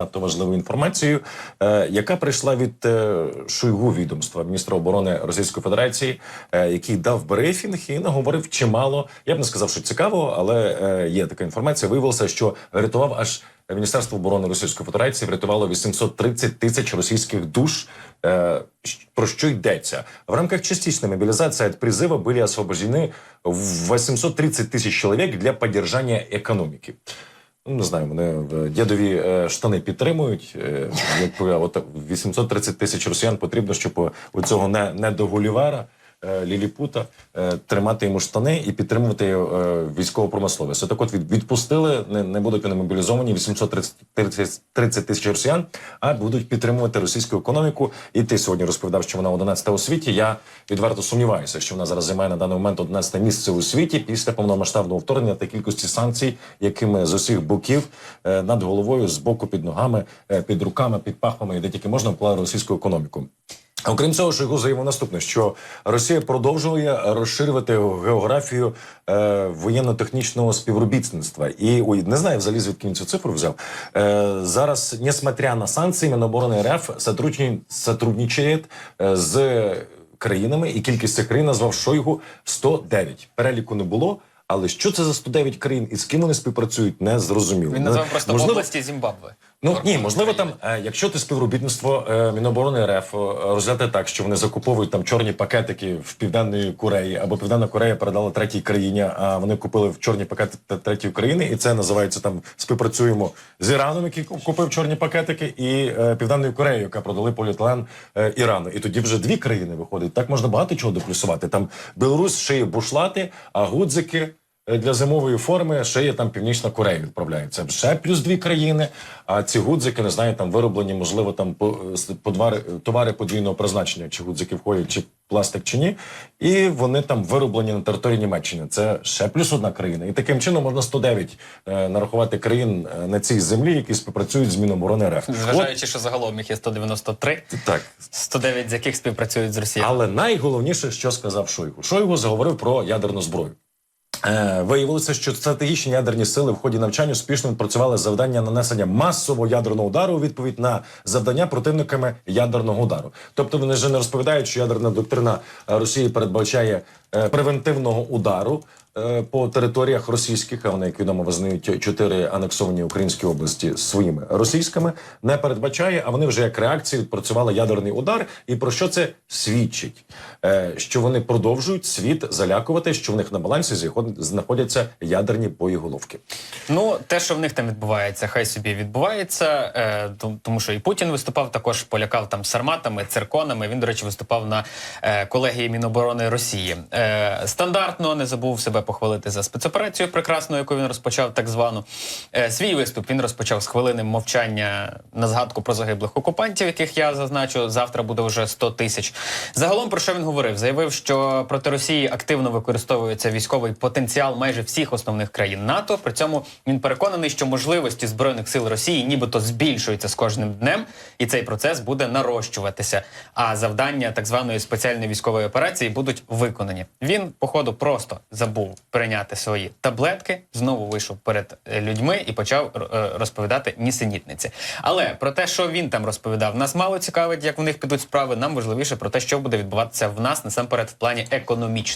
надто важливу інформацію, е, яка прийшла від е, Шойгу відомства міністра оборони Російської Федерації, е, який дав брифінг і наговорив чимало. Я б не сказав, що цікаво, але е, є така інформація. Виявилося, що врятував аж Міністерство оборони Російської Федерації врятувало 830 тисяч російських душ. Е, щ- Про що йдеться в рамках частичной мобилизации от призыва были освобождены 830 тисяч чоловік для поддержания економіки. Ну, не знаю, мене е, дідові е, штани підтримують. Е, як от 830 тисяч росіян потрібно, щоб у цього не, не до Гулівера. Е, Ліліпута е, тримати йому штани і підтримувати е, військову промисловість. Так от від, відпустили, не, будуть вони мобілізовані 830 30 30 тисяч росіян, а будуть підтримувати російську економіку. І ти сьогодні розповідав, що вона 11 у світі. Я відверто сумніваюся, що вона зараз займає на даний момент 11 місце у світі після повномасштабного вторгнення та кількості санкцій, якими з усіх боків над головою, з боку, під ногами, під руками, під пахвами, де тільки можна вклали російську економіку. Окрім цього, Шойгу заявив наступне, що Росія продовжує розширювати географію е, воєнно-технічного співробітництва. І ой, не знаю взагалі звідки він цю цифру взяв. Е, зараз, несмотря на санкції, Міноборони РФ сотрудничає, е, з країнами, і кількість цих країн назвав Шойгу 109. Переліку не було. Але що це за 109 країн і з ким вони співпрацюють, не зрозуміло. Він Ну, назвав просто можливо, області Зімбабве. Ну ні, можливо, там, е, якщо ти співробітництво е, Міноборони РФ розгляти так, що вони закуповують там чорні пакетики в Південної Кореї, або Південна Корея передала третій країні, а вони купили в чорні пакети третьої країни, і це називається там співпрацюємо з Іраном, який купив чорні пакетики, і е, Південною Кореєю, яка продали поліетилен Ірану. І тоді вже дві країни виходить. Так можна багато чого доплюсувати. Там Білорусь шиє бушлати, а гудзики. Е, Для зимової форми ще є там Північна Корея відправляється. Ще плюс дві країни. А ці гудзики, не знаю, там вироблені, можливо, там по, с- подвари, товари подвійного призначення, чи гудзики входять, чи пластик, чи ні. І вони там вироблені на території Німеччини. Це ще плюс одна країна. І таким чином можна 109 е, нарахувати країн е, на цій землі, які співпрацюють з Міноборони РФ. Зважаючи, що загалом їх є 193, так, 109 з яких співпрацюють з Росією. Але найголовніше, що сказав Шойгу. Шойгу заговорив про ядерну зброю. Е, виявилося, що стратегічні ядерні сили в ході навчання успішно відпрацювали завдання нанесення масового ядерного удару у відповідь на завдання противниками ядерного удару. Тобто вони вже не розповідають, що ядерна доктрина е, Росії передбачає е, превентивного удару. Е, По територіях російських, а вони, як відомо, визнають чотири анексовані українські області своїми російськими, не передбачає. А вони вже як реакція відпрацювали ядерний удар. І про що це свідчить? Е, Що вони продовжують світ залякувати, що в них на балансі знаходяться ядерні боєголовки. Ну, те, що в них там відбувається, хай собі відбувається. Е, тому- що і Путін виступав, також полякав там сарматами, цирконами. Він, до речі, виступав на колегії Міноборони Росії. Стандартно не забув себе похвалити за спецоперацію прекрасну, яку він розпочав, так звану. Е, свій виступ він розпочав з хвилини мовчання на згадку про загиблих окупантів, яких я зазначу. Завтра буде вже 100 тисяч. Загалом про що він говорив? Заявив, що проти Росії активно використовується військовий потенціал майже всіх основних країн НАТО. При цьому він переконаний, що можливості збройних сил Росії нібито збільшуються з кожним днем, і цей процес буде нарощуватися. А завдання так званої спеціальної військової операції будуть виконані. Він, походу, просто забув прийняти свої таблетки, знову вийшов перед е, людьми і почав е, розповідати нісенітниці. Але про те, що він там розповідав, нас мало цікавить, як в них підуть справи. Нам важливіше про те, що буде відбуватися в нас насамперед в плані економічному.